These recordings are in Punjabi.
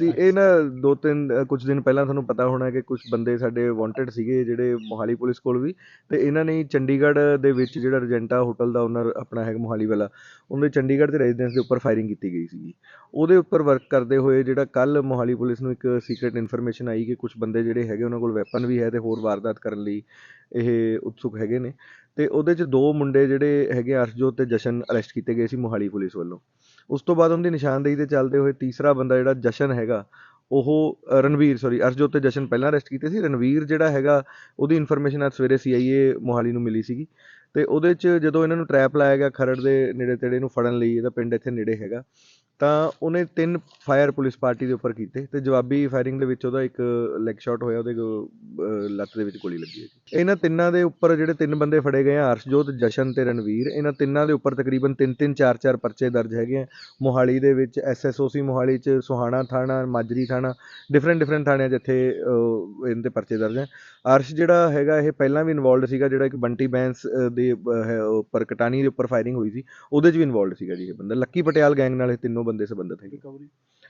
ਜੀ ਇਹ ਨਾ ਦੋ ਤਿੰਨ ਕੁਝ ਦਿਨ ਪਹਿਲਾਂ ਤੁਹਾਨੂੰ ਪਤਾ ਹੋਣਾ ਕਿ ਕੁਝ ਬੰਦੇ ਸਾਡੇ ਵਾਂਟਡ ਸੀਗੇ ਜਿਹੜੇ ਮੋਹਾਲੀ ਪੁਲਿਸ ਕੋਲ ਵੀ ਤੇ ਇਹਨਾਂ ਨੇ ਚੰਡੀਗੜ੍ਹ ਦੇ ਵਿੱਚ ਜਿਹੜਾ ਰਜੈਂਟਾ ਹੋਟਲ ਦਾ ਓਨਰ ਆਪਣਾ ਹੈ ਮੋਹਾਲੀ ਵਾਲਾ ਉਹਦੇ ਚੰਡੀਗੜ੍ਹ ਦੇ ਰੈਜ਼ੀਡੈਂਸ ਦੇ ਉੱਪਰ ਫਾਇਰਿੰਗ ਕੀਤੀ ਗਈ ਸੀਗੀ। ਉਹਦੇ ਉੱਪਰ ਵਰਕ ਕਰਦੇ ਹੋਏ ਜਿਹੜਾ ਕੱਲ ਮੋਹਾਲੀ ਪੁਲਿਸ ਨੂੰ ਇੱਕ ਸੀਕ੍ਰੀਟ ਇਨਫੋਰਮੇਸ਼ਨ ਆਈ ਕਿ ਕੁਝ ਬੰਦੇ ਜਿਹੜੇ ਹੈਗੇ ਉਹਨਾਂ ਕੋਲ ਵੈਪਨ ਵੀ ਹੈ ਤੇ ਹੋਰ ਵਾਰਦਾਤ ਕਰਨ ਲਈ ਇਹ ਉਤਸੁਕ ਹੈਗੇ ਨੇ। ਤੇ ਉਹਦੇ 'ਚ ਦੋ ਮੁੰਡੇ ਜਿਹੜੇ ਹੈਗੇ ਅਰਸ਼ਜੋਤ ਤੇ ਜਸ਼ਨ ਅਰੈਸਟ ਕੀਤੇ ਗਏ ਸੀ ਮੋਹਾਲੀ ਪੁਲਿਸ ਵੱਲੋਂ। ਉਸ ਤੋਂ ਬਾਅਦ ਉਹਦੀ ਨਿਸ਼ਾਨਦੇਹੀ ਤੇ ਚੱਲਦੇ ਹੋਏ ਤੀਸਰਾ ਬੰਦਾ ਜਿਹੜਾ ਜਸ਼ਨ ਹੈਗਾ, ਉਹ ਰਣਵੀਰ ਸੌਰੀ ਅਰਸ਼ਜੋਤ ਤੇ ਜਸ਼ਨ ਪਹਿਲਾਂ ਅਰੈਸਟ ਕੀਤੇ ਸੀ। ਰਣਵੀਰ ਜਿਹੜਾ ਹੈਗਾ, ਉਹਦੀ ਇਨਫੋਰਮੇਸ਼ਨ ਅੱਜ ਸਵੇਰੇ ਸੀਆਈਏ ਮੋਹਾਲੀ ਨੂੰ ਮਿਲੀ ਸੀਗੀ। ਅਤੇ ਉਹਦੇ 'ਚ ਜਦੋਂ ਇਹਨਾਂ ਨੂੰ ਟਰੈਪ ਲਾਇਆ ਗਿਆ ਖਰੜ ਦੇ ਨੇੜੇ ਤੇੜੇ ਨੂੰ ਫੜਨ ਲਈ ਇਹਦਾ ਪਿੰਡ ਇੱਥੇ ਨੇੜੇ ਹੈਗਾ ਤਾਂ ਉਹਨੇ ਤਿੰਨ ਫਾਇਰ ਪੁਲਿਸ ਪਾਰਟੀ ਦੇ ਉੱਪਰ ਕੀਤੇ ਅਤੇ ਜਵਾਬੀ ਫਾਇਰਿੰਗ ਦੇ ਵਿੱਚ ਉਹਦਾ ਇੱਕ ਲੈਗ ਸ਼ਾਟ ਹੋਇਆ ਉਹਦੇ ਲੱਤ ਦੇ ਵਿੱਚ ਗੋਲੀ ਲੱਗੀ ਹੈ ਇਹਨਾਂ ਤਿੰਨਾਂ ਦੇ ਉੱਪਰ ਜਿਹੜੇ ਤਿੰਨ ਬੰਦੇ ਫੜੇ ਗਏ ਆ ਅਰਸ਼ਜੋਤ ਜਸ਼ਨ ਤੇ ਰਣਵੀਰ ਇਹਨਾਂ ਤਿੰਨਾਂ ਦੇ ਉੱਪਰ ਤਕਰੀਬਨ 3-3 4-4 ਪਰਚੇ ਦਰਜ ਹੈਗੇ ਆ। ਮੋਹਾਲੀ ਦੇ ਵਿੱਚ ਐਸਐਸਓਸੀ ਮੋਹਾਲੀ ਚ ਸੁਹਾਣਾ ਥਾਣਾ ਮਾਜਰੀ ਥਾਣਾ ਡਿਫਰੈਂਟ ਡਿਫਰੈਂਟ ਥਾਣਿਆਂ ਜਿੱਥੇ ਅਹ, ਇਹਨਾਂ ਤੇ ਪਰਚੇ ਦਰਜ ਹੈ ਅਰਸ਼ ਜਿਹੜਾ ਹੈਗਾ ਇਹ ਪਹਿਲਾਂ ਵੀ ਇਨਵੋਲਡ ਸੀਗਾ ਜਿਹੜਾ ਇੱਕ ਬੰਟੀ ਬੈਂਸ ਦੇ ਅਹ, ਹੈ, ਉੱਪਰ ਕਟਾਨੀ ਦੇ ਉੱਪਰ ਫਾਇਰਿੰਗ ਹੋਈ ਸੀ ਉਹਦੇ 'ਚ ਵੀ ਇਨਵੋਲਡ ਸੀਗਾ ਜੀ ਇਹ ਬੰਦਾ। ਲੱਕੀ ਪਟਿਆਲ ਗੈਂਗ ਨਾਲ ਇਹ ਤਿੰਨੋਂ ਬੰਦੇ ਸੰਬੰਧਿਤ ਹੈਗੇ।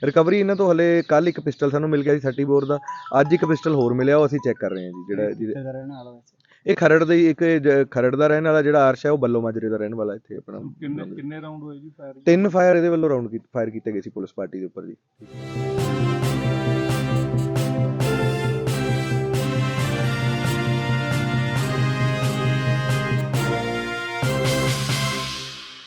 ਰਿਕਵਰੀ ਇਹਨਾਂ ਤੋਂ ਹਲੇ ਕੱਲ ਇੱਕ ਪਿਸਟਲ ਸਾਨੂੰ ਮਿਲ ਗਿਆ ਸੀ 30 ਬੋਰ ਦਾ। ਅੱਜ ਇੱਕ ਪਿਸਟਲ ਹੋਰ ਮਿਲਿਆ ਉਹ ਅਸੀਂ ਚੈੱਕ ਕਰ ਰਹੇ ਹਾਂ ਜੀ ਜਿਹੜਾ ਜਿਹਦੇ- ਇਹ ਖਰੜ ਦੇ ਇੱਕ ਖਰੜ ਦਾ ਰਹਿਣ ਵਾਲਾ ਜਿਹੜਾ ਅਰਸ਼ ਹੈ ਉਹ ਬੱਲੋ ਮਾਜਰੇ ਦਾ ਰਹਿਣ ਵਾਲਾ ਇੱਥੇ ਆਪਣਾ। ਕਿੰਨੇ ਕਿੰਨੇ ਰਾਉਂਡ ਹੋਏ ਜੀ ਫਾਇਰ ਤਿੰਨ ਫਾਇਰ ਇਹਦੇ ਵੱਲੋਂ ਰਾਉਂਡ ਫਾਇਰ ਕੀਤੇ ਗਏ ਸੀ ਪੁਲਿਸ ਪਾਰਟੀ ਦੇ ਉੱਪਰ ਜੀ।